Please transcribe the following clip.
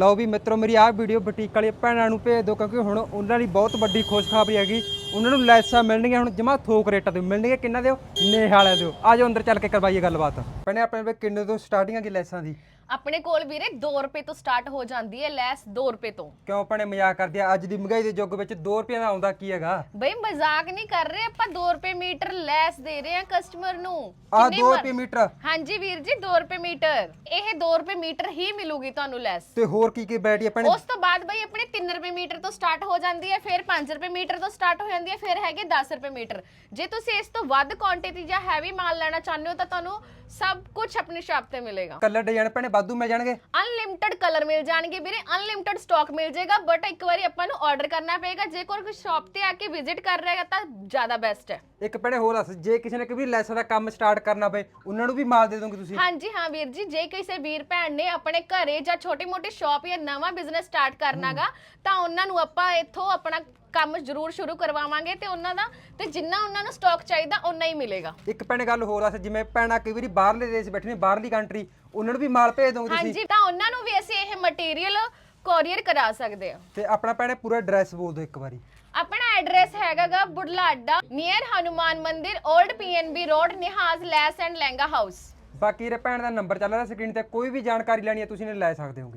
ਲਓ ਵੀ ਮਿੱਤਰੋ, ਮੇਰੀ ਆਹ ਵੀਡੀਓ ਬੁਟੀਕ ਵਾਲੀ ਭੈਣਾਂ ਨੂੰ ਭੇਜ ਦਿਓ ਕਿਉਂਕਿ ਹੁਣ ਉਹਨਾਂ ਲਈ ਬਹੁਤ ਵੱਡੀ ਖੁਸ਼ਖਬਰੀ ਹੈਗੀ। ਉਹਨਾਂ ਨੂੰ ਲੈਸਾਂ ਮਿਲਣਗੀਆਂ, ਹੁਣ ਜਮਾ ਥੋਕ ਰੇਟਾਂ ਤੇ ਮਿਲਣਗੀਆਂ, ਕਿੰਨਾ ਦਿਓ ਨੇਹ ਵਾਲਿਆਂ ਦਿਓ ਆਜੋ ਅੰਦਰ ਚੱਲ ਕੇ ਕਰਵਾਈਏ ਗੱਲਬਾਤ। ਭੈਣੇ, ਆਪਣੇ ਕਿੰਨੇ ਤੋਂ ਸਟਾਰਟਿੰਗ ਹੈਗੀ ਲੈਸਾਂ ਦੀ? ਆਪਣੇ ਕੋਲ ਵੀਰੇ 2 ਰੁਪਏ ਤੋਂ ਸਟਾਰਟ ਹੋ ਜਾਂਦੀ ਹੈ ਲੈਸ 2 ਰੁਪਏ ਤੋਂ। ਕਿਉਂ ਭੈਣੇ ਮਜ਼ਾਕ ਕਰਦੇ ਆ? ਅੱਜ ਦੀ ਮਹਿੰਗਾਈ ਦੇ ਯੁੱਗ ਵਿੱਚ 2 ਰੁਪਏ ਦਾ ਆਉਂਦਾ ਕੀ ਹੈਗਾ? ਬਈ ਮਜ਼ਾਕ ਨਹੀਂ ਕਰ ਰਹੇ ਆਪਾਂ 2 ਰੁਪਏ ਮੀਟਰ ਲੈਸ ਦੇ ਰਹੇ ਹਾਂ ਕਸਟਮਰ ਨੂੰ। ਆਹ ਕਿੰਨੇ 2 ਮਰ- ਰੁਪਏ ਮੀਟਰ। ਹਾਂਜੀ ਵੀਰ ਜੀ 2 ਰੁਪਏ ਮੀਟਰ। ਇਹ 2 ਰੁਪਏ ਮੀਟਰ ਹੀ ਮਿਲੂਗੀ ਤੁਹਾਨੂੰ ਲੈਸ ਤੇ ਹੋਰ ਕੀ ਕੀ ਵੈਰਾਈਟੀ ਆ ਭੈਣੇ? ਉਸ ਤੋਂ ਬਾਅਦ ਬਈ ਆਪਣੇ 3 ਰੁਪਏ ਮੀਟਰ ਤੋਂ ਸਟਾਰਟ ਹੋ ਜਾਂਦੀ ਹੈ ਫਿਰ 5 ਰੁਪਏ ਮੀਟਰ ਤੋਂ ਸਟਾਰਟ ਹੋ ਜਾਂਦੀ ਹੈ ਫਿਰ ਹੈਗੇ 10 ਰੁਪਏ ਮੀਟਰ। ਜੇ ਤੁਸੀਂ ਇਸ ਤੋਂ ਵੱਧ ਕੁਆਂਟੀਟੀ ਜਾਂ ਹੈਵੀ ਮਾਲ ਲੈਣਾ ਚਾਹੁੰਦੇ ਹੋ ਤਾਂ ਤੁਹਾਨੂੰ ਸਭ ਕੁਝ ਆਪਣੀ ਸ਼ਾਪ ਤੇ ਮਿਲੇਗਾ। ਕਲਰ ਡਿਜ਼ਾਈਨ ਭੈਣੇ ਵਾਧੂ ਮਿਲ ਜਾਣਗੇ। ਅਨਲਿਮਿਟਿਡ ਕਲਰ ਮਿਲ ਜਾਣਗੇ ਵੀਰੇ ਅਨਲਿਮਿਟਿਡ ਸਟਾਕ ਮਿਲ ਜਾਏਗਾ ਬਟ ਇੱਕ ਵਾਰੀ ਆਪਾਂ ਨੂੰ ਆਰਡਰ ਕਰਨਾ ਪਏਗਾ। ਜੇ ਕੋਈ ਸ਼ਾਪ ਤੇ ਆ ਕੇ ਵਿਜ਼ਿਟ ਕਰ ਰਿਹਾ ਹੈ ਤਾਂ ਜ਼ਿਆਦਾ ਬੈਸਟ ਹੈ। ਇੱਕ ਭੈਣੇ ਹੋਰ ਦੱਸ ਜੇ ਕਿਸੇ ਨੇ ਕੋਈ ਲੈਸਾਂ ਦਾ ਕੰਮ ਸਟਾਰਟ ਕਰਨਾ ਪਏ ਉਹਨਾਂ ਨੂੰ ਵੀ ਮਾਲ ਦੇ ਦੋਗੇ ਤੁਸੀਂ? ਹਾਂਜੀ ਹਾਂ ਵੀਰ ਜੀ ਜੇ ਕਿਸੇ ਵੀਰ ਭੈਣ ਨੇ ਆਪਣੇ ਘਰੇ ਜਾਂ ਛੋਟੀ-ਮੋਟੀ ਸ਼ਾਪ ਜਾਂ ਨਵਾਂ ਬਿਜ਼ਨਸ ਸਟਾਰਟ ਕਰਨਾਗਾ ਤਾਂ ਉਹਨਾਂ ਨੂੰ ਆਪਾਂ ਇੱਥੋਂ ਆਪਣਾ ਕੰਮ ਜ਼ਰੂਰ ਸ਼ੁਰੂ ਕਰਵਾਵਾਂਗੇ ਤੇ ਉਹਨਾਂ ਦਾ ਤੇ ਜਿੰਨਾ ਉਹਨਾਂ ਨੂੰ ਸਟਾਕ ਚਾਹੀਦਾ ਉਨਾ ਹੀ ਮਿਲੇਗਾ। ਇੱਕ ਭੈਣੇ ਗੱਲ ਹੋਰ ਦੱਸ ਜਿਵੇਂ ਭੈਣਾਂ ਕਈ ਵਾਰੀ ਬਾਹਰਲੇ ਦੇਸ਼ ਬੈਠੇ ਨੇ ਬਾਹਰਲੀ ਕੰਟਰੀ ਉਹਨਾਂ ਨੂੰ ਵੀ ਮਾਲ ਭੇਜ ਦੋਗੇ ਤੁਸੀਂ। ਹਾਂਜੀ ਤਾਂ ਉਹਨਾਂ ਨੂੰ ਵੀ ਅਸੀਂ ਇਹ ਮਟੀਰੀਅਲ ਕੋਰੀਅਰ ਕਰਾ ਸਕਦੇ ਹਾਂ। ਤੇ ਆਪਣਾ ਭੈਣੇ ਪੂਰਾ ਐਡਰੈਸ ਬੋਲ ਦਿਓ ਇੱਕ ਵਾਰੀ। ਆਪਣਾ address ਹੈਗਾਗਾ Budhlada near Hanuman Mandir old PNB road Nihaz lace and lehenga house ਬਾਕੀ ਭੈਣ ਦਾ ਨੰਬਰ ਚੱਲ ਰਿਹਾ ਸਕਰੀਨ ਤੇ ਕੋਈ ਵੀ ਜਾਣਕਾਰੀ ਲੈਣੀ ਹੈ ਤੁਸੀਂ ਨੇ ਲੈ ਸਕਦੇ ਹੋਗੇ।